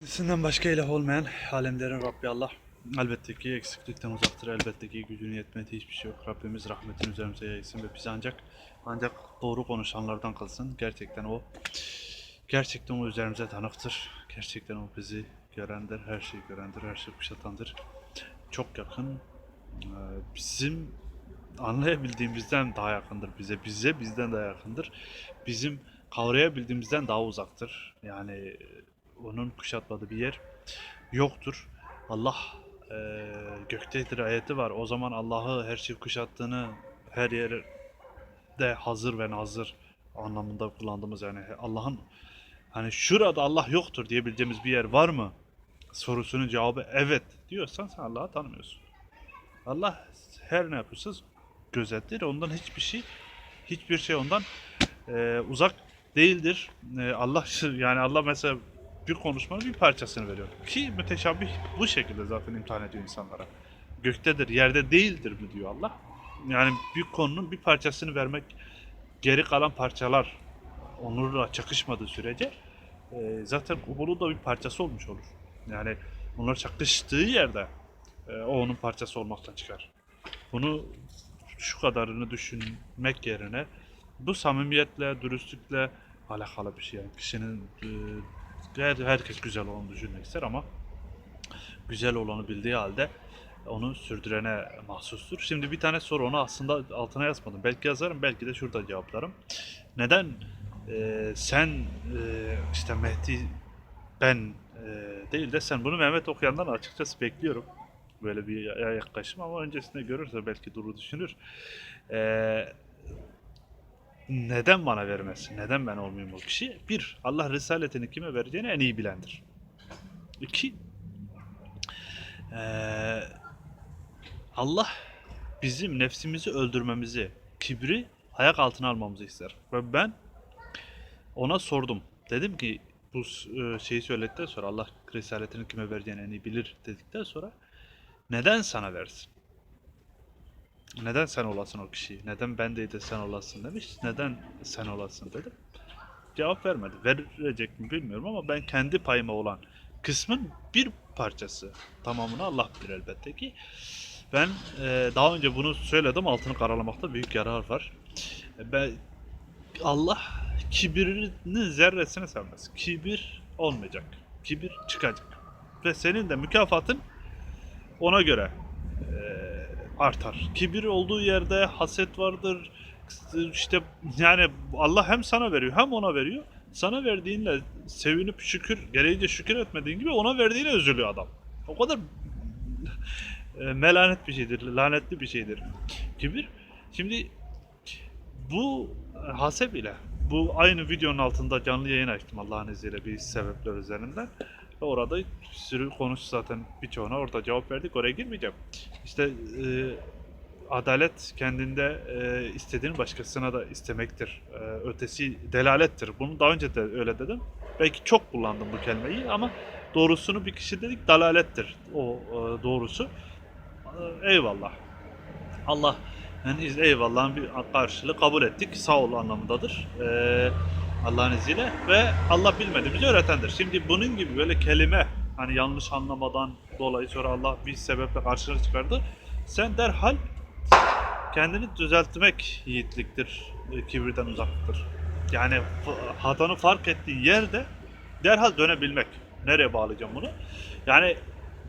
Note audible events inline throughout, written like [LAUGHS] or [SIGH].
Kendisinden başka ilah olmayan alemlerin Rabbi Allah. Elbette ki eksiklikten uzaktır. Elbette ki gücünün yetmediği hiçbir şey yok. Rabbimiz rahmetin üzerimize yaysın ve bizi ancak ancak doğru konuşanlardan kılsın. Gerçekten o gerçekten o üzerimize tanıktır. Gerçekten o bizi görendir, her şeyi görendir, her şeyi kuşatandır. Çok yakın. Ee, Bizim anlayabildiğimizden daha yakındır bize. Bize bizden daha yakındır. Bizim kavrayabildiğimizden daha uzaktır. Yani onun kuşatmadığı bir yer yoktur. Allah e, göktedir ayeti var. O zaman Allah'ı her şeyi kuşattığını her yerde hazır ve nazır anlamında kullandığımız yani Allah'ın hani şurada Allah yoktur diyebileceğimiz bir yer var mı? Sorusunun cevabı evet diyorsan sen Allah'ı tanımıyorsun. Allah her ne yapıyorsa gözetir. Ondan hiçbir şey hiçbir şey ondan e, uzak değildir. E, Allah [LAUGHS] yani Allah mesela bir konuşmanın bir parçasını veriyor. Ki müteşabih bu şekilde zaten imtihan ediyor insanlara. Göktedir, yerde değildir mi diyor Allah. Yani bir konunun bir parçasını vermek geri kalan parçalar onurla çakışmadığı sürece e, zaten bunun da bir parçası olmuş olur. Yani onlar çakıştığı yerde e, o onun parçası olmaktan çıkar. Bunu şu kadarını düşünmek yerine bu samimiyetle, dürüstlükle alakalı bir şey. Yani kişinin e, her, herkes güzel olanı düşünmek ister ama güzel olanı bildiği halde onu sürdürene mahsustur. Şimdi bir tane soru onu aslında altına yazmadım. Belki yazarım, belki de şurada cevaplarım. Neden e, sen e, işte Mehdi ben e, değil de sen bunu Mehmet okuyandan açıkçası bekliyorum. Böyle bir ya- yaklaşım ama öncesinde görürse belki duru düşünür. E, neden bana vermesin? Neden ben olmayayım o kişi? Bir, Allah risaletini kime vereceğini en iyi bilendir. İki, Allah bizim nefsimizi öldürmemizi, kibri ayak altına almamızı ister. Ve ben ona sordum. Dedim ki bu şeyi söyledikten sonra Allah risaletini kime vereceğini en iyi bilir dedikten sonra neden sana versin? Neden sen olasın o kişi? Neden ben değil de sen olasın demiş. Neden sen olasın dedim. Cevap vermedi. Verecek mi bilmiyorum ama ben kendi payıma olan kısmın bir parçası. Tamamını Allah bilir elbette ki. Ben e, daha önce bunu söyledim. Altını karalamakta büyük yarar var. E, Ben Allah kibirini zerresini sevmez. Kibir olmayacak. Kibir çıkacak. Ve senin de mükafatın ona göre artar. Kibir olduğu yerde haset vardır. İşte yani Allah hem sana veriyor hem ona veriyor. Sana verdiğinle sevinip şükür, gereğince şükür etmediğin gibi ona verdiğine üzülüyor adam. O kadar e, melanet bir şeydir, lanetli bir şeydir. Kibir. Şimdi bu e, hasep ile bu aynı videonun altında canlı yayın açtım Allah'ın izniyle bir sebepler üzerinden. Ve orada sürü konuş zaten birçoğuna orada cevap verdik. Oraya girmeyeceğim. İşte e, adalet kendinde e, istediğini başkasına da istemektir. E, ötesi delalettir. Bunu daha önce de öyle dedim. Belki çok kullandım bu kelimeyi ama doğrusunu bir kişi dedik dalalettir. O e, doğrusu. E, eyvallah. Allah yani eyvallah'ın bir karşılığı kabul ettik. Sağ ol anlamındadır. Ee, Allah'ın izniyle ve Allah bilmediğimizi öğretendir. Şimdi bunun gibi böyle kelime hani yanlış anlamadan dolayı sonra Allah bir sebeple karşına çıkardı. Sen derhal kendini düzeltmek yiğitliktir, kibirden uzaktır. Yani hatanı fark ettiğin yerde derhal dönebilmek. Nereye bağlayacağım bunu? Yani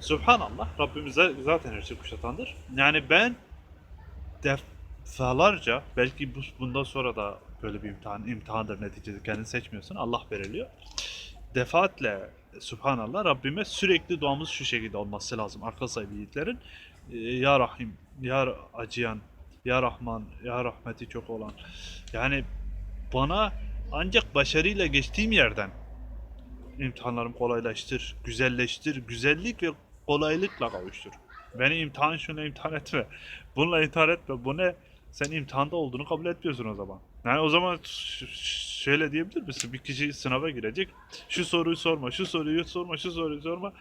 Subhanallah Rabbimize zaten her şey kuşatandır. Yani ben defalarca belki bu, bundan sonra da böyle bir imtihan imtihandır neticede kendini seçmiyorsun Allah belirliyor. Defaatle Subhanallah Rabbime sürekli duamız şu şekilde olması lazım. Akıl sahibi yiğitlerin Ee, Ya Rahim, Ya acıyan, Ya Rahman, Ya rahmeti çok olan. Yani bana ancak başarıyla geçtiğim yerden imtihanlarımı kolaylaştır, güzelleştir, güzellik ve kolaylıkla kavuştur. Beni imtihan şuna imtihan etme. Bununla imtihan etme. Bu ne? Sen imtihanda olduğunu kabul etmiyorsun o zaman. Yani o zaman şöyle diyebilir misin? Bir kişi sınava girecek. Şu soruyu sorma, şu soruyu sorma, şu soruyu sorma.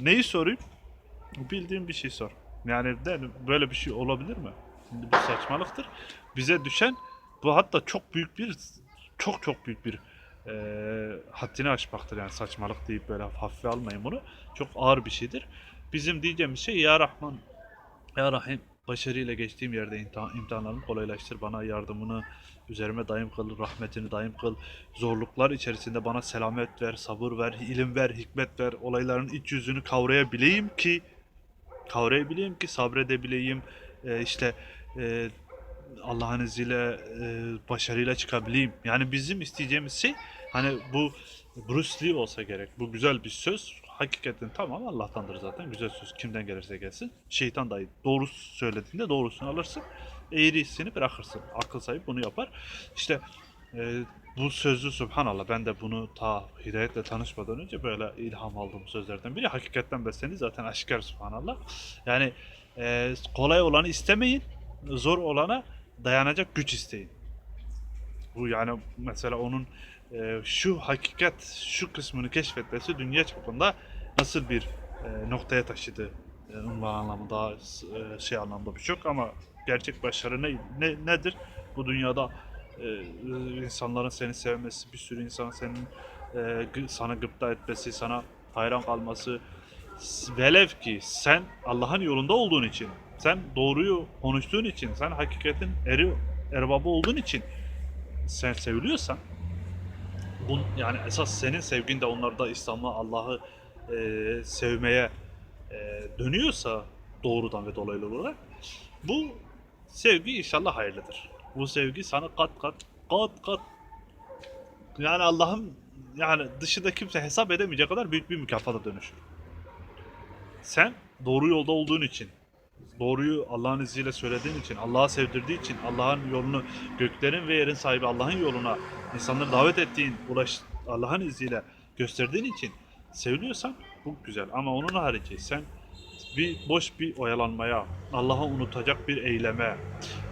Neyi sorayım? Bildiğin bir şey sor. Yani de, böyle bir şey olabilir mi? Şimdi bu saçmalıktır. Bize düşen bu hatta çok büyük bir çok çok büyük bir e, haddini aşmaktır yani saçmalık deyip böyle hafife almayın bunu. Çok ağır bir şeydir. Bizim diyeceğimiz şey Ya Rahman, Ya Rahim başarıyla geçtiğim yerde imtihan, imtihanlarımı kolaylaştır. Bana yardımını üzerime daim kıl, rahmetini daim kıl. Zorluklar içerisinde bana selamet ver, sabır ver, ilim ver, hikmet ver. Olayların iç yüzünü kavrayabileyim ki kavrayabileyim ki sabredebileyim. E, işte e, Allah'ın izniyle e, başarıyla çıkabileyim. Yani bizim isteyeceğimiz şey hani bu Bruce Lee olsa gerek. Bu güzel bir söz. Hakikaten tamam Allah'tandır zaten. Güzel söz kimden gelirse gelsin. Şeytan dahi doğru söylediğinde doğrusunu alırsın. Eğrisini bırakırsın. Akıl sahibi bunu yapar. İşte e, bu sözü subhanallah ben de bunu ta hidayetle tanışmadan önce böyle ilham aldığım sözlerden biri. Hakikaten besleni zaten aşikar subhanallah. Yani e, kolay olanı istemeyin. Zor olana dayanacak güç isteyin. Bu yani mesela onun e, şu hakikat, şu kısmını keşfetmesi dünya çapında nasıl bir e, noktaya taşıdı e, unvan anlamında, e, şey anlamda birçok ama gerçek başarı ne, ne nedir? Bu dünyada e, insanların seni sevmesi, bir sürü insanın senin e, sana gıpta etmesi, sana hayran kalması, velev ki sen Allah'ın yolunda olduğun için, sen doğruyu konuştuğun için, sen hakikatin eri erbabı olduğun için sen seviliyorsan bu yani esas senin sevgin de onlarda İslam'ı, Allah'ı e, sevmeye e, dönüyorsa doğrudan ve dolaylı olarak bu sevgi inşallah hayırlıdır. Bu sevgi sana kat kat kat kat yani Allah'ın yani dışında kimse hesap edemeyecek kadar büyük bir mükafata dönüşür. Sen doğru yolda olduğun için, doğruyu Allah'ın izniyle söylediğin için, Allah'a sevdirdiği için, Allah'ın yolunu, göklerin ve yerin sahibi Allah'ın yoluna insanları davet ettiğin, ulaş Allah'ın izniyle gösterdiğin için seviliyorsan bu güzel. Ama onun harici sen bir boş bir oyalanmaya, Allah'ı unutacak bir eyleme.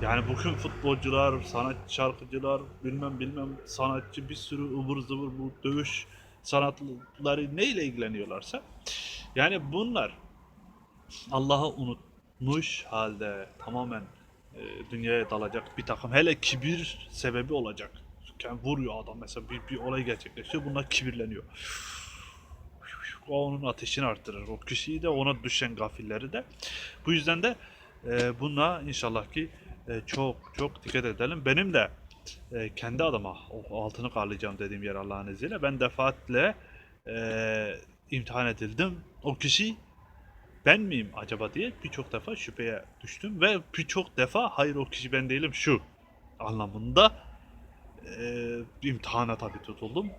Yani bugün futbolcular, sanatçı şarkıcılar, bilmem bilmem sanatçı bir sürü ıvır zıvır bu dövüş sanatları neyle ilgileniyorlarsa yani bunlar Allah'ı unutmuş halde tamamen e, dünyaya dalacak bir takım hele kibir sebebi olacak. Vuruyor adam mesela bir, bir olay gerçekleşiyor bunlar kibirleniyor. O onun ateşini arttırır. O kişiyi de ona düşen gafilleri de. Bu yüzden de e, buna inşallah ki e, çok çok dikkat edelim. Benim de e, kendi adıma o altını karlayacağım dediğim yer Allah'ın izniyle. Ben defaatle e, imtihan edildim. O kişi ben miyim acaba diye birçok defa şüpheye düştüm ve birçok defa hayır o kişi ben değilim şu anlamında e, imtihana tabi tutuldum.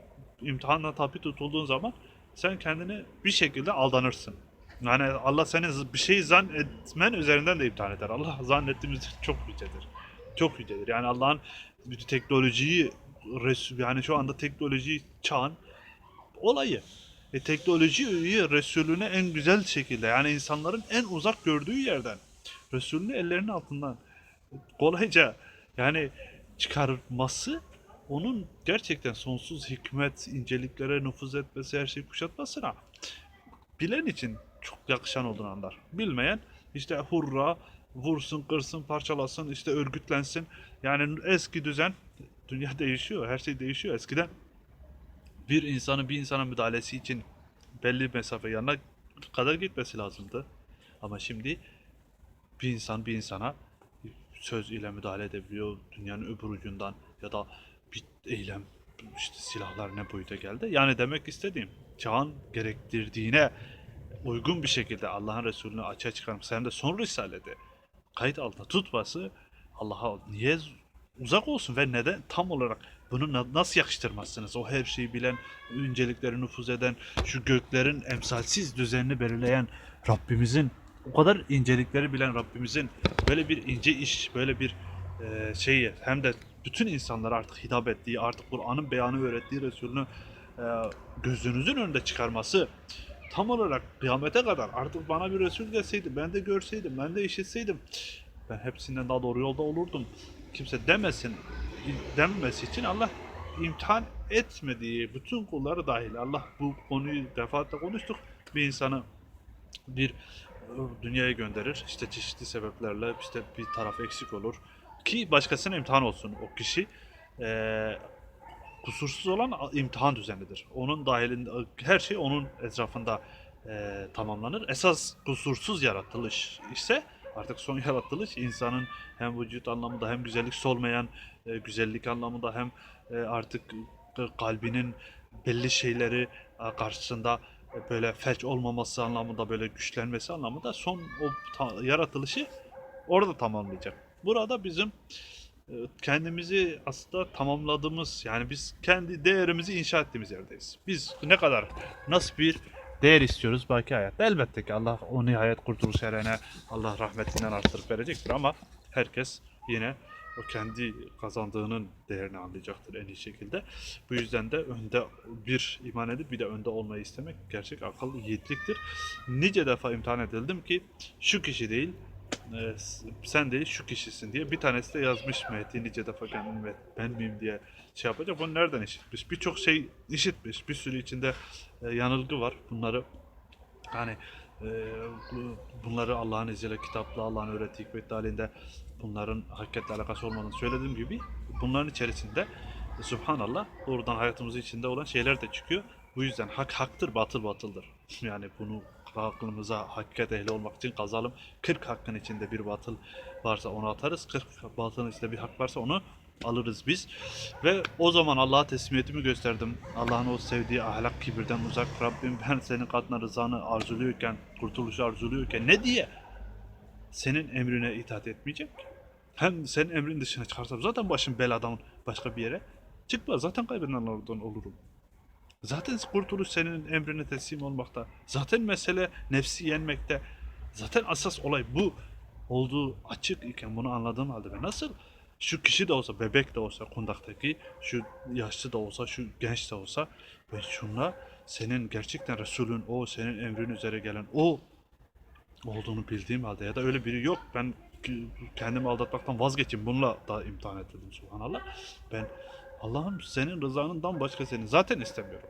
İmtihana tabi tutulduğun zaman sen kendini bir şekilde aldanırsın. Yani Allah seni bir şey zannetmen üzerinden de imtihan eder. Allah zannettiğimiz [LAUGHS] çok yücedir. Çok yücedir. Yani Allah'ın teknolojiyi yani şu anda teknoloji çağın olayı. E, teknolojiyi Resulüne en güzel şekilde yani insanların en uzak gördüğü yerden Resulünü ellerinin altından kolayca yani çıkarması onun gerçekten sonsuz hikmet, inceliklere nüfuz etmesi, her şeyi kuşatmasına bilen için çok yakışan olduğunu anlar. Bilmeyen işte hurra, vursun, kırsın, parçalasın, işte örgütlensin. Yani eski düzen, dünya [LAUGHS] değişiyor, her şey değişiyor. Eskiden bir insanın bir insana müdahalesi için belli mesafe yanına kadar gitmesi lazımdı. Ama şimdi bir insan bir insana söz ile müdahale edebiliyor dünyanın öbür ucundan ya da bir eylem işte silahlar ne boyuta geldi. Yani demek istediğim çağın gerektirdiğine uygun bir şekilde Allah'ın Resulü'nü açığa çıkarması hem de son risalede kayıt altında tutması Allah'a niye uzak olsun ve neden tam olarak bunu na- nasıl yakıştırmazsınız? O her şeyi bilen, incelikleri nüfuz eden, şu göklerin emsalsiz düzenini belirleyen Rabbimizin o kadar incelikleri bilen Rabbimizin böyle bir ince iş, böyle bir e, şeyi hem de bütün insanlara artık hitap ettiği, artık Kur'an'ın beyanı öğrettiği Resulünü e, gözünüzün önünde çıkarması tam olarak kıyamete kadar artık bana bir Resul gelseydi, ben de görseydim, ben de işitseydim ben hepsinden daha doğru yolda olurdum. Kimse demesin, denmesi için Allah imtihan etmediği bütün kulları dahil. Allah bu konuyu defaatle konuştuk. Bir insanı bir e, dünyaya gönderir. İşte çeşitli sebeplerle işte bir taraf eksik olur. Ki başkasına imtihan olsun o kişi. Ee, kusursuz olan imtihan düzenidir. Onun dahilinde her şey onun etrafında e, tamamlanır. Esas kusursuz yaratılış ise artık son [LAUGHS] yaratılış insanın hem vücut anlamında hem güzellik solmayan e, güzellik anlamında hem e, artık kalbinin belli şeyleri e, karşısında e, böyle felç olmaması anlamında böyle güçlenmesi anlamında son o yaratılışı orada tamamlayacak. Burada bizim e, kendimizi aslında tamamladığımız yani biz kendi değerimizi inşa ettiğimiz yerdeyiz. Biz ne kadar nasıl bir değer istiyoruz baki hayatta. Elbette ki Allah o nihayet kurtuluş erene Allah rahmetinden arttırıp verecektir ama herkes yine o kendi kazandığının değerini anlayacaktır en iyi şekilde. Bu yüzden de önde bir iman edip bir de önde olmayı istemek gerçek akıllı yiğitliktir. Nice defa imtihan edildim ki şu kişi değil e, sen değil şu kişisin diye bir tanesi de yazmış Mehdi nice defa kendini ben miyim diye şey yapacak. Bunu nereden işitmiş? Birçok şey işitmiş. Bir sürü içinde e, yanılgı var. Bunları hani e, bu- bunları Allah'ın izniyle kitapla Allah'ın öğrettiği hikmet halinde bunların hakikatle alakası olmadığını söylediğim gibi bunların içerisinde Subhanallah doğrudan hayatımızın içinde olan şeyler de çıkıyor. Bu yüzden hak haktır, batıl batıldır. Yani bunu aklımıza hakikat ehli olmak için kazalım. 40 hakkın içinde bir batıl varsa onu atarız. 40 batılın içinde bir hak varsa onu alırız biz. Ve o zaman Allah'a teslimiyetimi gösterdim. Allah'ın o sevdiği ahlak kibirden uzak. Rabbim ben senin katına rızanı arzuluyorken, kurtuluşu arzuluyorken ne diye senin emrine itaat etmeyecek? Hem senin emrin dışına çıkarsam zaten başım beladan başka bir yere çıkma. Zaten kaybedenlerden olurum. Zaten kurtuluş senin emrine teslim olmakta. Zaten mesele nefsi yenmekte. Zaten asas olay bu olduğu açık iken bunu anladığım halde ben nasıl şu kişi de olsa, bebek de olsa kundaktaki, şu yaşlı da olsa, şu genç de olsa ben şunla senin gerçekten Resulün o, senin emrin üzere gelen o olduğunu bildiğim halde ya da öyle biri yok. Ben kendimi aldatmaktan vazgeçeyim. Bununla da imtihan edildim subhanallah. Ben Allah'ım senin rızanından başka seni zaten istemiyorum.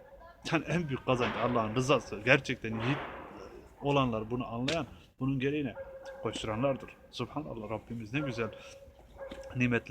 Yani en büyük kazanç Allah'ın rızası. Gerçekten yiğit olanlar bunu anlayan, bunun gereğine koşturanlardır. Subhanallah Rabbimiz ne güzel nimetler